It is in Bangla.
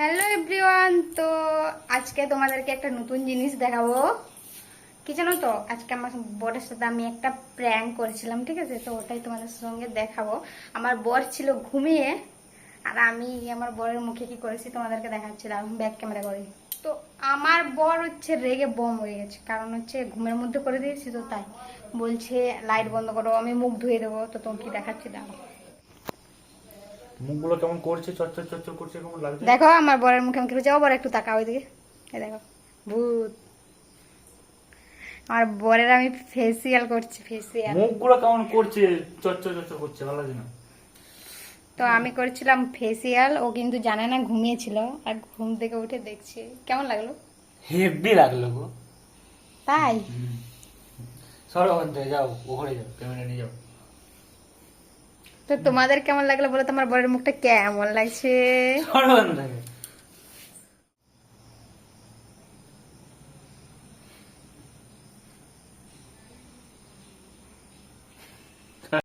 হ্যালো এভরিওয়ান তো আজকে তোমাদেরকে একটা নতুন জিনিস দেখাবো। কি জানো তো, আজকে আমার বরের সাথে আমি একটা প্র্যাঙ্ক করেছিলাম, ঠিক আছে? তো ওটাই তোমাদের সঙ্গে দেখাবো। আমার বর ছিল ঘুমিয়ে, আর আমি আমার বরের মুখে কি করেছি তোমাদেরকে দেখাচ্ছিলাম ব্যাক ক্যামেরা করে। তো আমার বর হচ্ছে রেগে বম হয়ে গেছে, কারণ হচ্ছে ঘুমের মধ্যে করে দিয়েছি তো তাই। বলছে লাইট বন্ধ করো, আমি মুখ ধুয়ে দেবো, তো তোমাকে দেখাচ্ছি দাও মুখগুলো কেমন করছে চচ্চর চচ্চর করছে কেমন লাগছে? দেখো আমার বরের মুখে মুখে যাও বর একটু তাকাও ওইদিকে। এই দেখো ভূত। আমার বরের আমি ফেসিয়াল করছি ফেসিয়াল মুখগুলো কেমন করছে চচ্চর চচ্চর করছে ভালো লাগে না? তো আমি করেছিলাম ফেসিয়াল ও কিন্তু জানে না ঘুমিয়েছিল। আর ঘুম থেকে উঠে দেখছি কেমন লাগল? হেভি লাগল গো। তাই? সরো যাও ওখানে যাও ক্যামেরা নিয়ে যাও। তো তোমাদের কেমন লাগল বলো তোমার বরের মুখটা কেমন লাগছে?